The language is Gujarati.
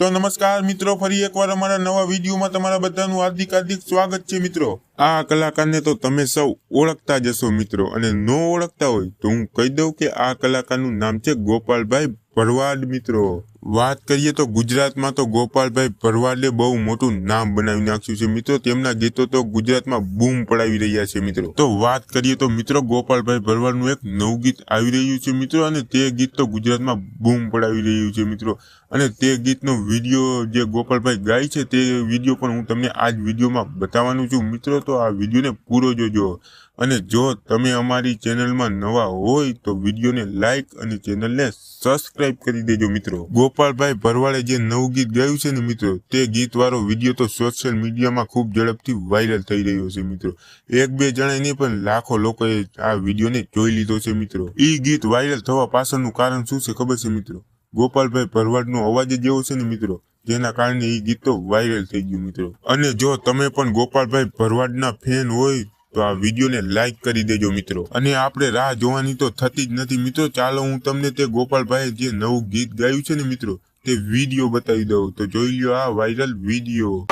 તો નમસ્કાર મિત્રો, ફરી એકવાર અમારા નવા વિડીયોમાં તમારા બધાનું હાર્દિક હાર્દિક સ્વાગત છે મિત્રો. આ કલાકારને તો તમે સૌ ઓળખતા જશો મિત્રો અને ન ઓળખતા હોય તો હું કહી દઉં કે આ કલાકારનું નામ છે ગોપાલભાઈ ભરવાડ મિત્રો. વાત કરીએ તો ગુજરાતમાં તો ગોપાલભાઈ ભરવાડે બહુ મોટું નામ બનાવી નાખ્યું છે. મિત્રો, તેમના ગીતો તો ગુજરાતમાં બૂમ પડાવી રહ્યા છે મિત્રો. તો વાત કરીએ તો મિત્રો, ગોપાલભાઈ ભરવાડનું એક નવું ગીત આવી રહ્યું છે મિત્રો, અને તે ગીત તો ગુજરાતમાં બૂમ પડાવી રહ્યું છે મિત્રો. અને તે ગીતનો વીડિયો જે ગોપાલભાઈ ગાય છે, તે વીડિયો પણ હું તમને આ જ વિડીયોમાં બતાવવાનું છું. મિત્રો, તો આ વિડીયોને પૂરો જોજો. અને જો તમે અમારી ચેનલમાં નવા હોય તો વિડીયોને લાઈક અને ચેનલને સબસ્ક્રાઇબ કરી દેજો મિત્રો. ગોપાલભાઈ ભરવાડે જે નવું ગીત ગાયું છે ને મિત્રો, તે ગીતવાળો વીડિયો તો સોશિયલ મીડિયામાં ખૂબ ઝડપથી વાયરલ થઈ રહ્યો છે મિત્રો. એક બે જણાય નહીં, પણ લાખો લોકોએ આ વિડીયોને જોઈ લીધો છે મિત્રો. એ ગીત વાયરલ થવા પાછળનું કારણ શું છે ખબર છે મિત્રો? ગોપાલભાઈ ભરવાડનો અવાજ જ એવો છે ને મિત્રો, જેના કારણે એ ગીત તો વાયરલ થઈ ગયું મિત્રો. અને જો તમે પણ ગોપાલભાઈ ભરવાડના ફેન હોય તો આ વિડીયોને લાઈક કરી દેજો મિત્રો. અને આપણે રાહ જોવાની તો થતી જ નથી મિત્રો. ચાલો હું તમને તે ગોપાલભાઈ જે નવું ગીત ગાયું છે ને મિત્રો, તે વીડિયો બતાવી દઉં. તો જોઈ લ્યો આ વાયરલ વીડિયો.